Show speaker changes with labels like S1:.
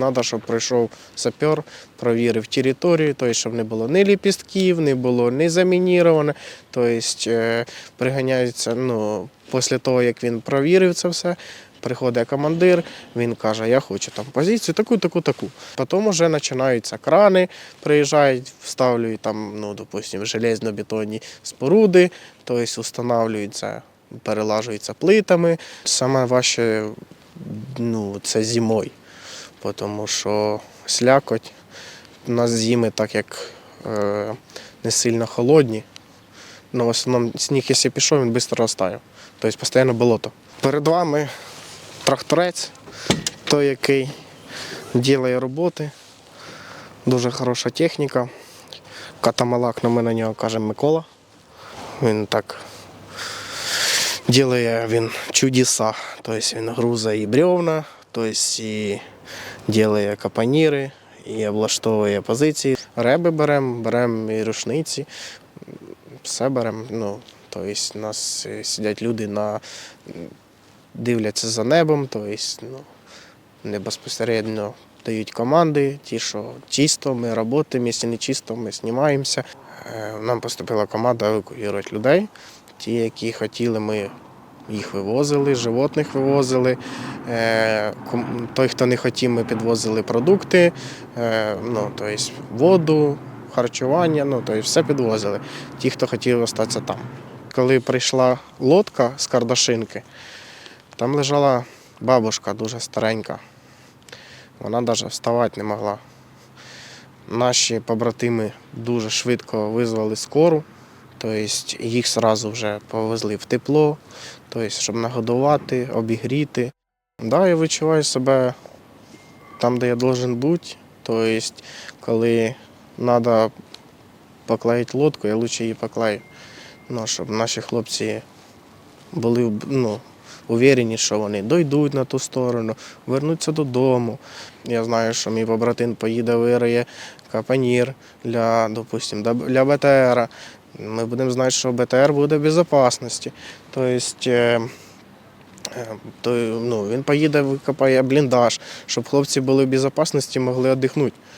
S1: Треба, щоб прийшов сапер, провірив територію, тобто, щоб не було ні ліпістків, не було ні замініроване. Тобто е, приганяються, ну, після того, як він провірив це все, приходить командир, він каже, я хочу там позицію таку, таку, таку. Потім вже починаються крани, приїжджають, вставлюють там, ну, допустимо, железно-бетонні споруди, тобто встановлюються, перелажуються плитами. Саме важче ну, це зимою тому що слякоть у нас зими, так як е, не сильно холодні. Ну, в основному сніг, якщо пішов, він швидко розтає. Тобто постійно болото. Перед вами тракторець, той, який робить роботи. Дуже хороша техніка. Катамалак, ну, ми на нього кажемо Микола. Він так робить він чудеса. Тобто він грузить і бревна, тобто і ділає капаніри, і облаштовує позиції. Реби беремо, беремо і рушниці, все беремо. Ну, тобто у нас е, сидять люди на дивляться за небом, тобто ну, не безпосередньо дають команди, ті, що чисто, ми працюємо, якщо не чисто, ми знімаємося. Е, Нам поступила команда евакуювати людей. Ті, які хотіли, ми їх вивозили, животних вивозили. Е, Той, хто не хотів, ми підвозили продукти, е, ну, тобто воду, харчування, ну, тобто все підвозили. Ті, хто хотів залишитися там. Коли прийшла лодка з Кардашинки, там лежала бабушка дуже старенька. Вона навіть вставати не могла. Наші побратими дуже швидко визвали скору, тобто їх одразу вже повезли в тепло, тобто, щоб нагодувати, обігріти. Да, я відчуваю себе там, де я должен бути. Тобто, коли треба поклеїти лодку, я краще її поклею. Ну, щоб наші хлопці були ну, уверені, що вони дойдуть на ту сторону, вернуться додому. Я знаю, що мій побратим поїде вириє капанір для, допустим, для БТР. Ми будемо знати, що БТР буде в безпечності. Тобто, е, е, то, ну, він поїде, викопає бліндаж, щоб хлопці були в безпечності, могли віддихнути.